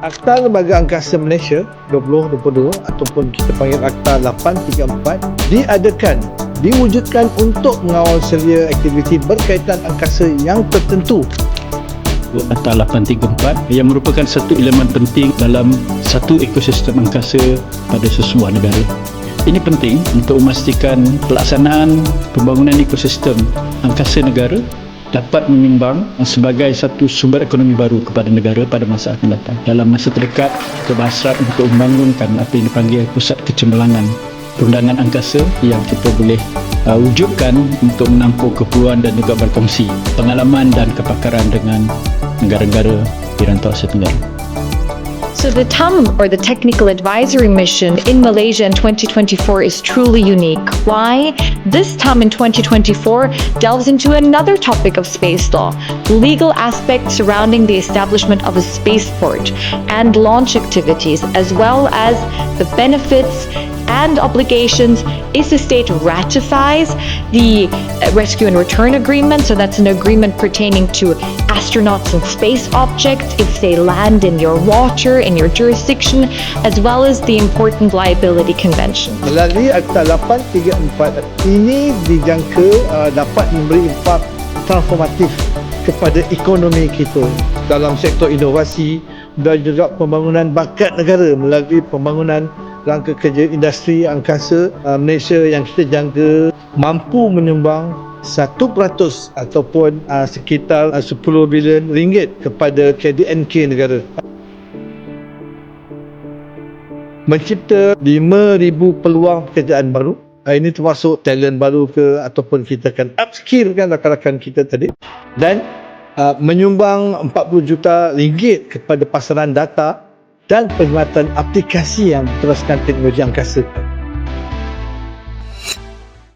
Akta Lembaga Angkasa Malaysia 2022 ataupun kita panggil Akta 834 diadakan diwujudkan untuk mengawal seria aktiviti berkaitan angkasa yang tertentu Akta 834 yang merupakan satu elemen penting dalam satu ekosistem angkasa pada sesebuah negara. Ini penting untuk memastikan pelaksanaan pembangunan ekosistem angkasa negara dapat menyumbang sebagai satu sumber ekonomi baru kepada negara pada masa akan datang. Dalam masa terdekat, kita berhasrat untuk membangunkan apa yang dipanggil pusat kecemerlangan perundangan angkasa yang kita boleh uh, wujudkan untuk menampung keperluan dan juga berkongsi pengalaman dan kepakaran dengan negara-negara di rantau Asia Tenggara. So the TAM, or the Technical Advisory Mission in Malaysia in 2024 is truly unique. Why? This TAM in 2024 delves into another topic of space law, legal aspects surrounding the establishment of a spaceport and launch activities, as well as the benefits and obligations if the state ratifies the uh, rescue and return agreement. So that's an agreement pertaining to astronauts and space objects if they land in your water, in your jurisdiction, as well as the important liability convention. melalui Akta 834 ini dijangka uh, dapat memberi impak transformatif kepada ekonomi kita dalam sektor inovasi dan juga pembangunan bakat negara melalui pembangunan rangka kerja industri angkasa uh, Malaysia yang kita jangka mampu menyumbang 1% ataupun uh, sekitar uh, 10 bilion ringgit kepada KDNK negara. Mencipta 5,000 peluang pekerjaan baru. Uh, ini termasuk talent baru ke ataupun kita akan upskill kan rakan-rakan kita tadi. Dan uh, menyumbang 40 juta ringgit kepada pasaran data dan perkhidmatan aplikasi yang teruskan teknologi angkasa